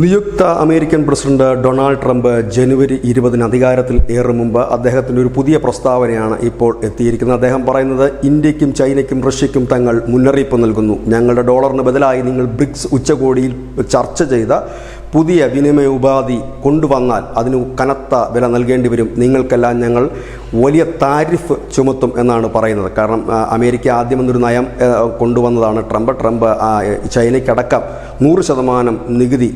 നിയുക്ത American president Donald Trump ജനുവരി ഇരുപതിന് അധികാരത്തിൽ ഏറും മുമ്പ് അദ്ദേഹത്തിന്റെ ഒരു പുതിയ പ്രസ്താവനയാണ് ഇപ്പോൾ എത്തിയിരിക്കുന്നത്. അദ്ദേഹം പറയുന്നത് ഇന്ത്യക്കും ചൈനയ്ക്കും റഷ്യയ്ക്കും തങ്ങൾ മുന്നറിയിപ്പ് നൽകുന്നു. ഞങ്ങളുടെ ഡോളറിന് ബദലായി നിങ്ങൾ ബ്രിക്സ് ഉച്ചകോടിയിൽ ചർച്ച ചെയ്ത പുതിയ വിനിമയ ഉപാധി കൊണ്ടുവന്നാൽ അതിന് കനത്ത വില നൽകേണ്ടി വരും. നിങ്ങൾക്കെല്ലാം ഞങ്ങൾ വലിയ താരിഫ് ചുമത്തും എന്നാണ് പറയുന്നത്. കാരണം അമേരിക്ക ആദ്യം എന്നൊരു നയം കൊണ്ടുവന്നതാണ് ട്രംപ്. ട്രംപ് ചൈനയ്ക്കടക്കം നൂറ് ശതമാനം നികുതി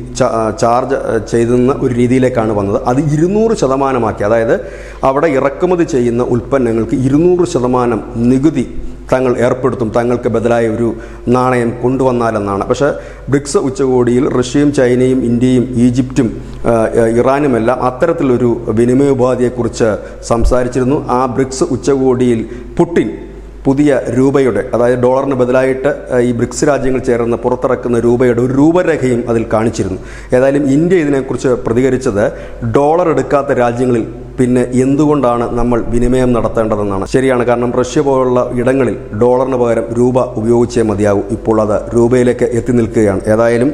ചാർജ് ചെയ്തുന്ന ഒരു രീതിയിലേക്കാണ് വന്നത്. അത് ഇരുന്നൂറ് ശതമാനമാക്കി. അതായത് അവിടെ ഇറക്കുമതി ചെയ്യുന്ന ഉൽപ്പന്നങ്ങൾക്ക് ഇരുന്നൂറ് ശതമാനം നികുതി തങ്ങൾ ഏർപ്പെടുത്തും തങ്ങൾക്ക് ബദലായ ഒരു നാണയം കൊണ്ടുവന്നാലെന്നാണ്. പക്ഷേ ബ്രിക്സ് ഉച്ചകോടിയിൽ റഷ്യയും ചൈനയും ഇന്ത്യയും ഈജിപ്തും ഇറാനുമെല്ലാം അത്തരത്തിലൊരു വിനിമയോപാധിയെക്കുറിച്ച് സംസാരിച്ചിരുന്നു. ആ ബ്രിക്സ് ഉച്ചകോടിയിൽ പുട്ടിൻ പുതിയ രൂപയുടെ അതായത് ഡോളറിന് ബദലായിട്ട് ഈ ബ്രിക്സ് രാജ്യങ്ങൾ ചേർന്ന് പുറത്തിറക്കുന്ന രൂപയുടെ ഒരു രൂപരേഖയും അതിൽ കാണിച്ചിരുന്നു. ഏതായാലും ഇന്ത്യ ഇതിനെക്കുറിച്ച് പ്രതികരിച്ചത് ഡോളർ എടുക്കാത്ത രാജ്യങ്ങളിൽ പിന്നെ എന്തുകൊണ്ടാണ് നമ്മൾ വിനിമയം നടത്തേണ്ടതെന്നാണ്. ശരിയാണ് കാരണം റഷ്യ പോലുള്ള ഇടങ്ങളിൽ ഡോളറിന് പകരം രൂപ ഉപയോഗിച്ചേ മതിയാകൂ ഇപ്പോൾ അത് രൂപയിലേക്ക് എത്തി നിൽക്കുകയാണ്. ഏതായാലും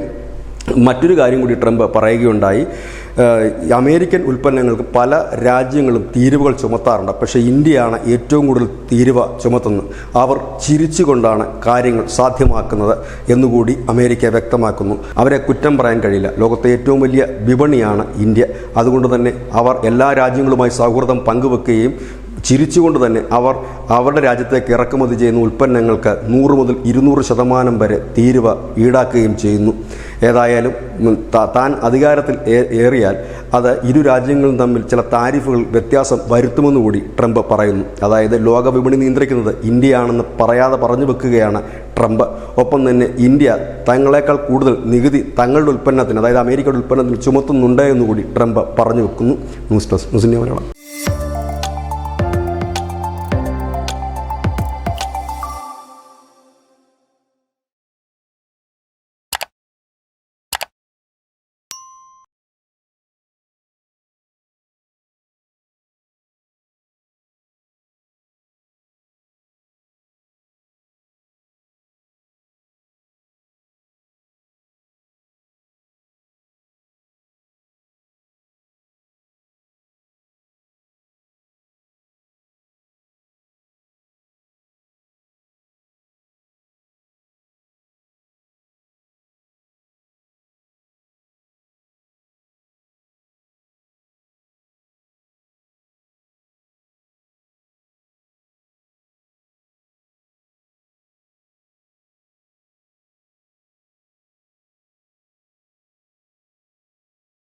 മറ്റൊരു കാര്യം കൂടി ട്രംപ് പറയുകയുണ്ടായി. അമേരിക്കൻ ഉൽപ്പന്നങ്ങൾക്ക് പല രാജ്യങ്ങളും തീരുവകൾ ചുമത്താറുണ്ട്. പക്ഷേ ഇന്ത്യയാണ് ഏറ്റവും കൂടുതൽ തീരുവ ചുമത്തുന്നത്. അവർ ചിരിച്ചുകൊണ്ടാണ് കാര്യങ്ങൾ സാധ്യമാക്കുന്നത് എന്നുകൂടി അമേരിക്ക വ്യക്തമാക്കുന്നു. അവരെ കുറ്റം പറയാൻ കഴിയില്ല. ലോകത്തെ ഏറ്റവും വലിയ വിപണിയാണ് ഇന്ത്യ. അതുകൊണ്ട് തന്നെ അവർ എല്ലാ രാജ്യങ്ങളുമായി സൗഹൃദം പങ്കുവെക്കുകയും ചിരിച്ചുകൊണ്ട് തന്നെ അവർ അവരുടെ രാജ്യത്തേക്ക് ഇറക്കുമതി ചെയ്യുന്ന ഉൽപ്പന്നങ്ങൾക്ക് നൂറ് മുതൽ ഇരുന്നൂറ് ശതമാനം വരെ തീരുവ ഈടാക്കുകയും ചെയ്യുന്നു. ഏതായാലും താൻ അധികാരത്തിൽ ഏറിയാൽ അത് ഇരു രാജ്യങ്ങളും തമ്മിൽ ചില താരിഫുകൾ വ്യത്യാസം വരുത്തുമെന്നുകൂടി ട്രംപ് പറയുന്നു. അതായത് ലോക വിപണി നിയന്ത്രിക്കുന്നത് ഇന്ത്യയാണെന്ന് പറയാതെ പറഞ്ഞു വെക്കുകയാണ് ട്രംപ്. ഒപ്പം തന്നെ ഇന്ത്യ തങ്ങളെക്കാൾ കൂടുതൽ നികുതി തങ്ങളുടെ ഉൽപ്പന്നത്തിന് അതായത് അമേരിക്കയുടെ ഉൽപ്പന്നത്തിന് ചുമത്തുന്നുണ്ട് എന്നുകൂടി ട്രംപ് പറഞ്ഞു വെക്കുന്നു. News desk news India Malayalam.